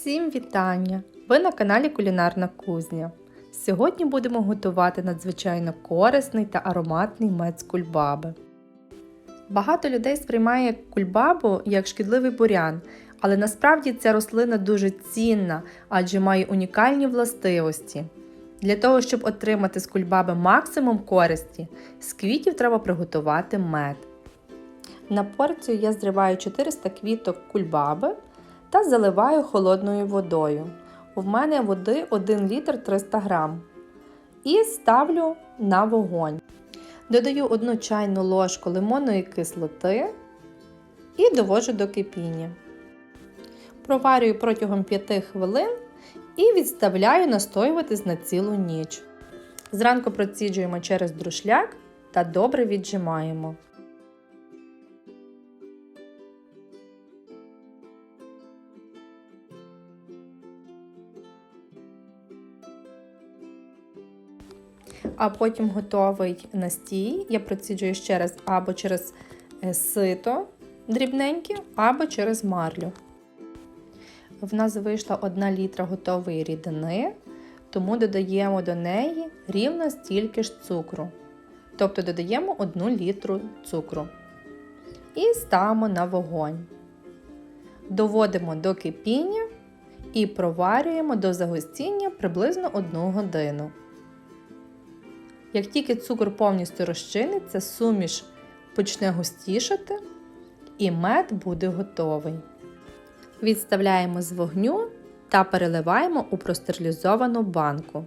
Всім вітання! Ви на каналі Кулінарна Кузня. Сьогодні будемо готувати надзвичайно корисний та ароматний мед з кульбаби. Багато людей сприймає кульбабу як шкідливий бурян, але насправді ця рослина дуже цінна, адже має унікальні властивості. Для того, щоб отримати з кульбаби максимум користі, з квітів треба приготувати мед. На порцію я зриваю 400 квіток кульбаби та заливаю холодною водою. У мене води 1 літр 300 грам. І ставлю на вогонь. Додаю 1 чайну ложку лимонної кислоти і довожу до кипіння. Проварюю протягом 5 хвилин і відставляю настоюватись на цілу ніч. Зранку проціджуємо через друшляк та добре віджимаємо. А потім готовий настій я проціджую ще раз або через е, сито дрібненьке, або через марлю. В нас вийшла 1 літра готової рідини, тому додаємо до неї рівно стільки ж цукру. Тобто додаємо 1 літру цукру. І ставимо на вогонь. Доводимо до кипіння і проварюємо до загустіння приблизно 1 годину. Як тільки цукор повністю розчиниться, суміш почне густішати і мед буде готовий. Відставляємо з вогню та переливаємо у простерилізовану банку.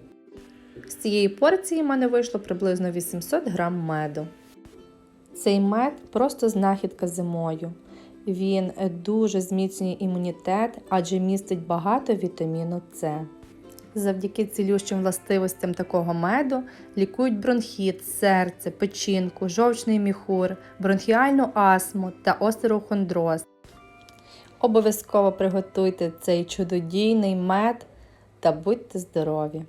З цієї порції в мене вийшло приблизно 800 г меду. Цей мед просто знахідка зимою. Він дуже зміцнює імунітет, адже містить багато вітаміну С. Завдяки цілющим властивостям такого меду лікують бронхіт, серце, печінку, жовчний міхур, бронхіальну астму та остерохондроз. Обов'язково приготуйте цей чудодійний мед та будьте здорові!